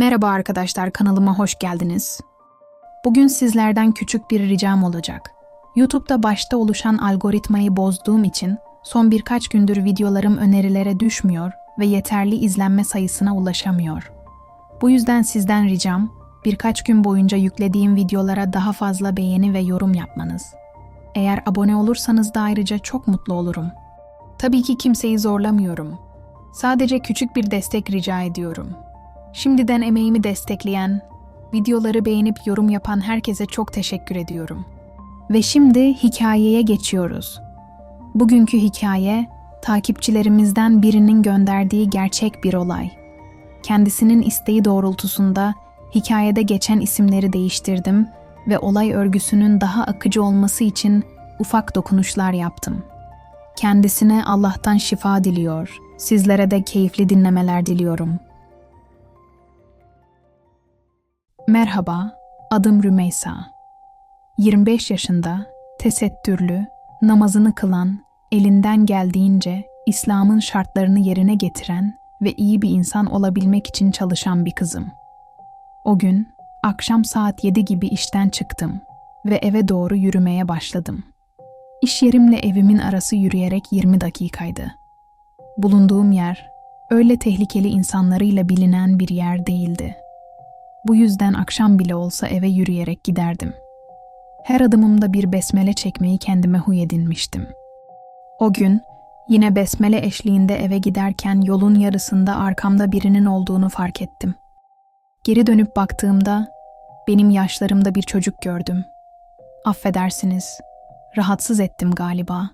Merhaba arkadaşlar, kanalıma hoş geldiniz. Bugün sizlerden küçük bir ricam olacak. YouTube'da başta oluşan algoritmayı bozduğum için son birkaç gündür videolarım önerilere düşmüyor ve yeterli izlenme sayısına ulaşamıyor. Bu yüzden sizden ricam, birkaç gün boyunca yüklediğim videolara daha fazla beğeni ve yorum yapmanız. Eğer abone olursanız da ayrıca çok mutlu olurum. Tabii ki kimseyi zorlamıyorum. Sadece küçük bir destek rica ediyorum. Şimdiden emeğimi destekleyen, videoları beğenip yorum yapan herkese çok teşekkür ediyorum. Ve şimdi hikayeye geçiyoruz. Bugünkü hikaye, takipçilerimizden birinin gönderdiği gerçek bir olay. Kendisinin isteği doğrultusunda hikayede geçen isimleri değiştirdim ve olay örgüsünün daha akıcı olması için ufak dokunuşlar yaptım. Kendisine Allah'tan şifa diliyor. Sizlere de keyifli dinlemeler diliyorum. Merhaba, adım Rümeysa. 25 yaşında, tesettürlü, namazını kılan, elinden geldiğince İslam'ın şartlarını yerine getiren ve iyi bir insan olabilmek için çalışan bir kızım. O gün akşam saat 7 gibi işten çıktım ve eve doğru yürümeye başladım. İş yerimle evimin arası yürüyerek 20 dakikaydı. Bulunduğum yer öyle tehlikeli insanlarıyla bilinen bir yer değildi. Bu yüzden akşam bile olsa eve yürüyerek giderdim. Her adımımda bir besmele çekmeyi kendime huy edinmiştim. O gün yine besmele eşliğinde eve giderken yolun yarısında arkamda birinin olduğunu fark ettim. Geri dönüp baktığımda benim yaşlarımda bir çocuk gördüm. Affedersiniz, rahatsız ettim galiba.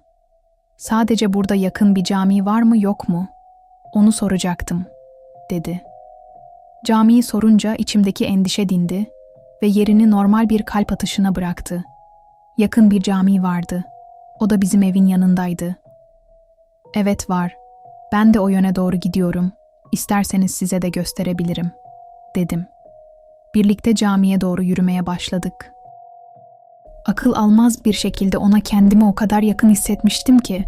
Sadece burada yakın bir cami var mı yok mu? Onu soracaktım, dedi. Camiyi sorunca içimdeki endişe dindi ve yerini normal bir kalp atışına bıraktı. Yakın bir cami vardı. O da bizim evin yanındaydı. Evet var. Ben de o yöne doğru gidiyorum. İsterseniz size de gösterebilirim, dedim. Birlikte camiye doğru yürümeye başladık. Akıl almaz bir şekilde ona kendimi o kadar yakın hissetmiştim ki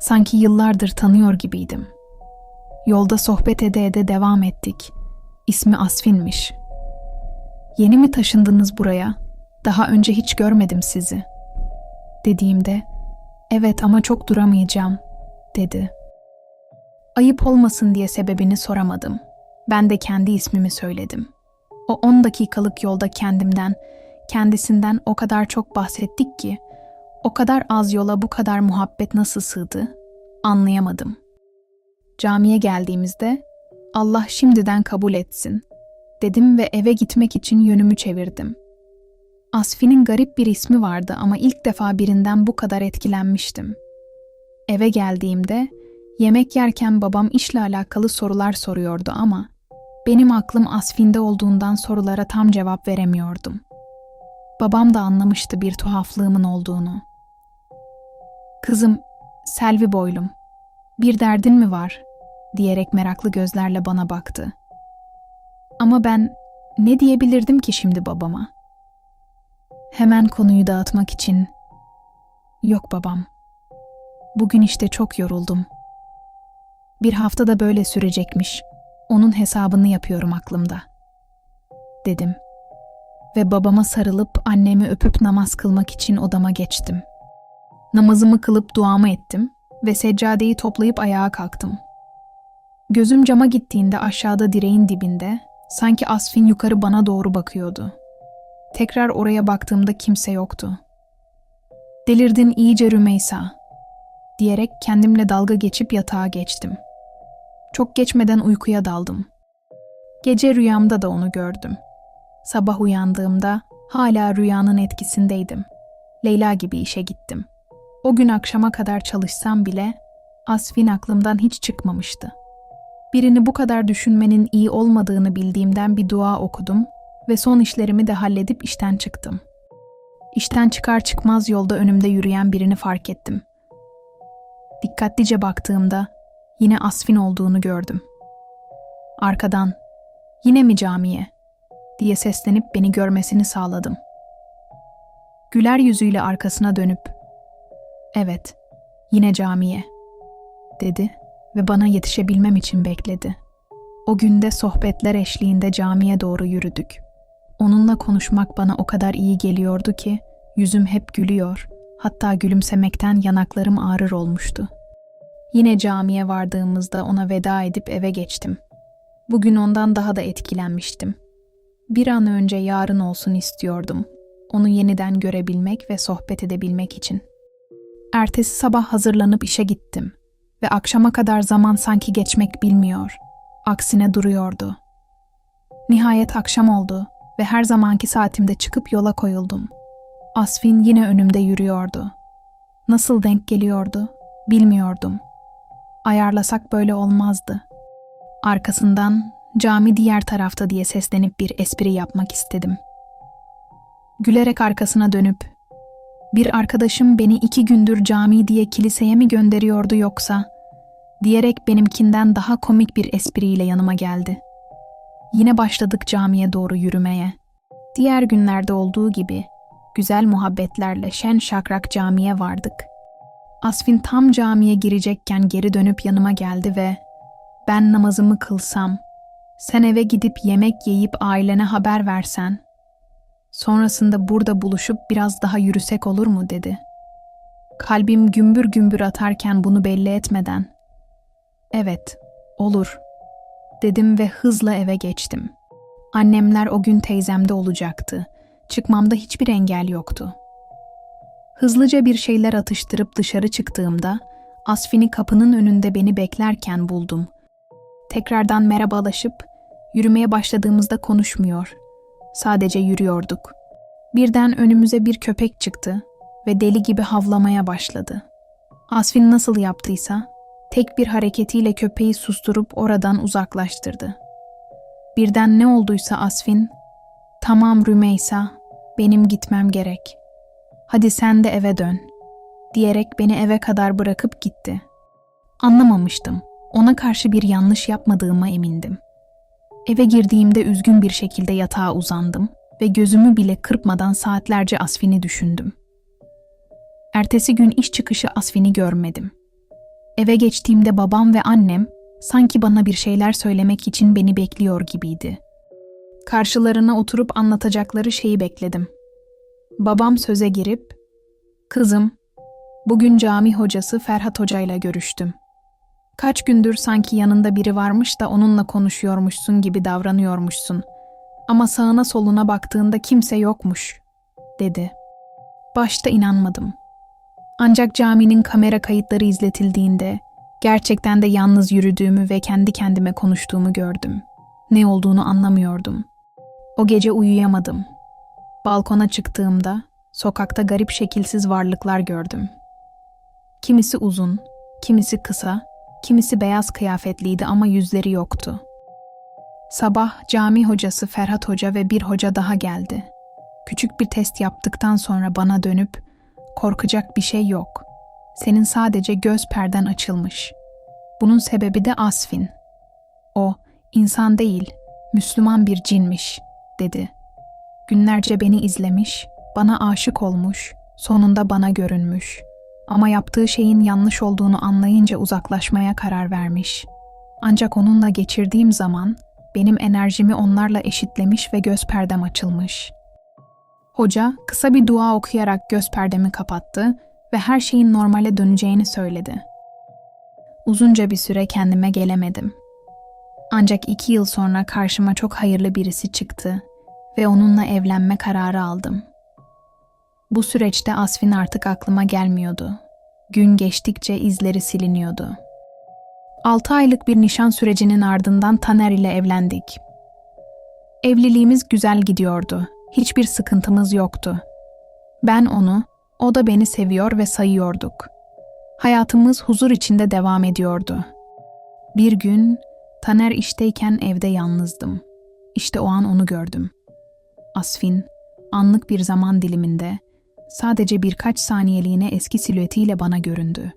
sanki yıllardır tanıyor gibiydim. Yolda sohbet ede ede devam ettik. İsmi Asfin'miş. Yeni mi taşındınız buraya? Daha önce hiç görmedim sizi. Dediğimde, evet ama çok duramayacağım, dedi. Ayıp olmasın diye sebebini soramadım. Ben de kendi ismimi söyledim. O 10 dakikalık yolda kendimden, kendisinden o kadar çok bahsettik ki, o kadar az yola bu kadar muhabbet nasıl sığdı, anlayamadım. Camiye geldiğimizde, Allah şimdiden kabul etsin, dedim ve eve gitmek için yönümü çevirdim. Asfi'nin garip bir ismi vardı ama ilk defa birinden bu kadar etkilenmiştim. Eve geldiğimde, yemek yerken babam işle alakalı sorular soruyordu ama benim aklım Asfin'de olduğundan sorulara tam cevap veremiyordum. Babam da anlamıştı bir tuhaflığımın olduğunu. Kızım, Selvi boylum, bir derdin mi var? Diyerek meraklı gözlerle bana baktı. Ama ben ne diyebilirdim ki şimdi babama? Hemen konuyu dağıtmak için Yok babam. Bugün işte çok yoruldum. Bir hafta da böyle sürecekmiş. Onun hesabını yapıyorum aklımda. Dedim. Ve babama sarılıp annemi öpüp namaz kılmak için odama geçtim. Namazımı kılıp duamı ettim ve seccadeyi toplayıp ayağa kalktım. Gözüm cama gittiğinde aşağıda direğin dibinde sanki Asfin yukarı bana doğru bakıyordu. Tekrar oraya baktığımda kimse yoktu. Delirdin iyice Rümeysa diyerek kendimle dalga geçip yatağa geçtim. Çok geçmeden uykuya daldım. Gece rüyamda da onu gördüm. Sabah uyandığımda hala rüyanın etkisindeydim. Leyla gibi işe gittim. O gün akşama kadar çalışsam bile Asfin aklımdan hiç çıkmamıştı. Birini bu kadar düşünmenin iyi olmadığını bildiğimden bir dua okudum ve son işlerimi de halledip işten çıktım. İşten çıkar çıkmaz yolda önümde yürüyen birini fark ettim. Dikkatlice baktığımda yine Asfin olduğunu gördüm. Arkadan, yine mi camiye? diye seslenip beni görmesini sağladım. Güler yüzüyle arkasına dönüp, evet, yine camiye, dedi ve bana yetişebilmem için bekledi. O günde sohbetler eşliğinde camiye doğru yürüdük. Onunla konuşmak bana o kadar iyi geliyordu ki yüzüm hep gülüyor, hatta gülümsemekten yanaklarım ağrır olmuştu. Yine camiye vardığımızda ona veda edip eve geçtim. Bugün ondan daha da etkilenmiştim. Bir an önce yarın olsun istiyordum. Onu yeniden görebilmek ve sohbet edebilmek için. Ertesi sabah hazırlanıp işe gittim ve akşama kadar zaman sanki geçmek bilmiyor. Aksine duruyordu. Nihayet akşam oldu ve her zamanki saatimde çıkıp yola koyuldum. Asfin yine önümde yürüyordu. Nasıl denk geliyordu bilmiyordum. Ayarlasak böyle olmazdı. Arkasından cami diğer tarafta diye seslenip bir espri yapmak istedim. Gülerek arkasına dönüp bir arkadaşım beni iki gündür cami diye kiliseye mi gönderiyordu yoksa diyerek benimkinden daha komik bir espriyle yanıma geldi. Yine başladık camiye doğru yürümeye. Diğer günlerde olduğu gibi güzel muhabbetlerle şen şakrak camiye vardık. Asfin tam camiye girecekken geri dönüp yanıma geldi ve ben namazımı kılsam, sen eve gidip yemek yiyip ailene haber versen, sonrasında burada buluşup biraz daha yürüsek olur mu dedi. Kalbim gümbür gümbür atarken bunu belli etmeden, evet, olur, dedim ve hızla eve geçtim. Annemler o gün teyzemde olacaktı. Çıkmamda hiçbir engel yoktu. Hızlıca bir şeyler atıştırıp dışarı çıktığımda Asfin'i kapının önünde beni beklerken buldum. Tekrardan merhabalaşıp yürümeye başladığımızda konuşmuyor. Sadece yürüyorduk. Birden önümüze bir köpek çıktı ve deli gibi havlamaya başladı. Asfin nasıl yaptıysa tek bir hareketiyle köpeği susturup oradan uzaklaştırdı. Birden ne olduysa Asfin, "Tamam Rümeysa, benim gitmem gerek. Hadi sen de eve dön." diyerek beni eve kadar bırakıp gitti. Anlamamıştım. Ona karşı bir yanlış yapmadığıma emindim. Eve girdiğimde üzgün bir şekilde yatağa uzandım ve gözümü bile kırpmadan saatlerce Asfin'i düşündüm. Ertesi gün iş çıkışı Asfin'i görmedim. Eve geçtiğimde babam ve annem sanki bana bir şeyler söylemek için beni bekliyor gibiydi. Karşılarına oturup anlatacakları şeyi bekledim. Babam söze girip, "Kızım, bugün cami hocası Ferhat Hoca ile görüştüm. Kaç gündür sanki yanında biri varmış da onunla konuşuyormuşsun gibi davranıyormuşsun. Ama sağına soluna baktığında kimse yokmuş, dedi. Başta inanmadım. Ancak caminin kamera kayıtları izletildiğinde gerçekten de yalnız yürüdüğümü ve kendi kendime konuştuğumu gördüm. Ne olduğunu anlamıyordum. O gece uyuyamadım. Balkona çıktığımda sokakta garip şekilsiz varlıklar gördüm. Kimisi uzun, kimisi kısa, kimisi beyaz kıyafetliydi ama yüzleri yoktu. Sabah cami hocası Ferhat Hoca ve bir hoca daha geldi. Küçük bir test yaptıktan sonra bana dönüp korkacak bir şey yok. Senin sadece göz perden açılmış. Bunun sebebi de Asfin. O insan değil, Müslüman bir cinmiş, dedi. Günlerce beni izlemiş, bana aşık olmuş, sonunda bana görünmüş. Ama yaptığı şeyin yanlış olduğunu anlayınca uzaklaşmaya karar vermiş. Ancak onunla geçirdiğim zaman benim enerjimi onlarla eşitlemiş ve göz perdem açılmış. Hoca kısa bir dua okuyarak göz perdemi kapattı ve her şeyin normale döneceğini söyledi. Uzunca bir süre kendime gelemedim. Ancak iki yıl sonra karşıma çok hayırlı birisi çıktı ve onunla evlenme kararı aldım. Bu süreçte Asfin artık aklıma gelmiyordu. Gün geçtikçe izleri siliniyordu. Altı aylık bir nişan sürecinin ardından Taner ile evlendik. Evliliğimiz güzel gidiyordu. Hiçbir sıkıntımız yoktu. Ben onu, o da beni seviyor ve sayıyorduk. Hayatımız huzur içinde devam ediyordu. Bir gün Taner işteyken evde yalnızdım. İşte o an onu gördüm. Asfin, anlık bir zaman diliminde, sadece birkaç saniyeliğine eski silüetiyle bana göründü.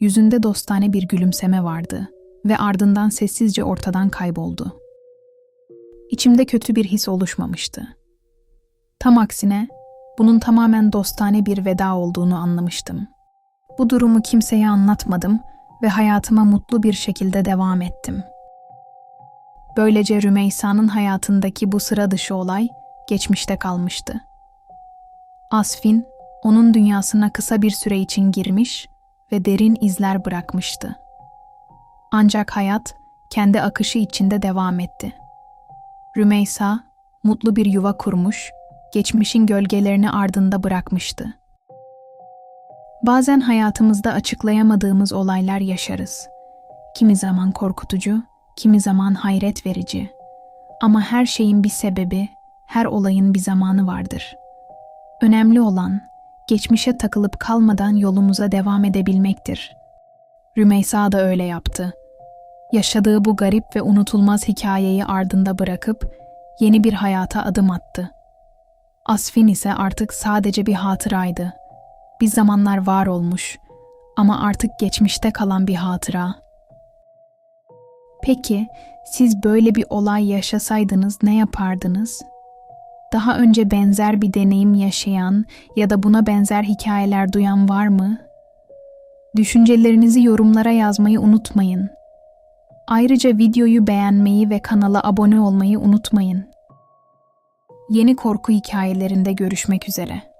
Yüzünde dostane bir gülümseme vardı ve ardından sessizce ortadan kayboldu. İçimde kötü bir his oluşmamıştı. Tam aksine bunun tamamen dostane bir veda olduğunu anlamıştım. Bu durumu kimseye anlatmadım ve hayatıma mutlu bir şekilde devam ettim. Böylece Rümeysa'nın hayatındaki bu sıra dışı olay geçmişte kalmıştı. Asfin, onun dünyasına kısa bir süre için girmiş ve derin izler bırakmıştı. Ancak hayat kendi akışı içinde devam etti. Rümeysa mutlu bir yuva kurmuş, geçmişin gölgelerini ardında bırakmıştı. Bazen hayatımızda açıklayamadığımız olaylar yaşarız. Kimi zaman korkutucu, kimi zaman hayret verici. Ama her şeyin bir sebebi, her olayın bir zamanı vardır. Önemli olan geçmişe takılıp kalmadan yolumuza devam edebilmektir. Rümeysa da öyle yaptı. Yaşadığı bu garip ve unutulmaz hikayeyi ardında bırakıp yeni bir hayata adım attı. Asfin ise artık sadece bir hatıraydı. Bir zamanlar var olmuş ama artık geçmişte kalan bir hatıra. Peki siz böyle bir olay yaşasaydınız ne yapardınız? Daha önce benzer bir deneyim yaşayan ya da buna benzer hikayeler duyan var mı? Düşüncelerinizi yorumlara yazmayı unutmayın. Ayrıca videoyu beğenmeyi ve kanala abone olmayı unutmayın. Yeni korku hikayelerinde görüşmek üzere.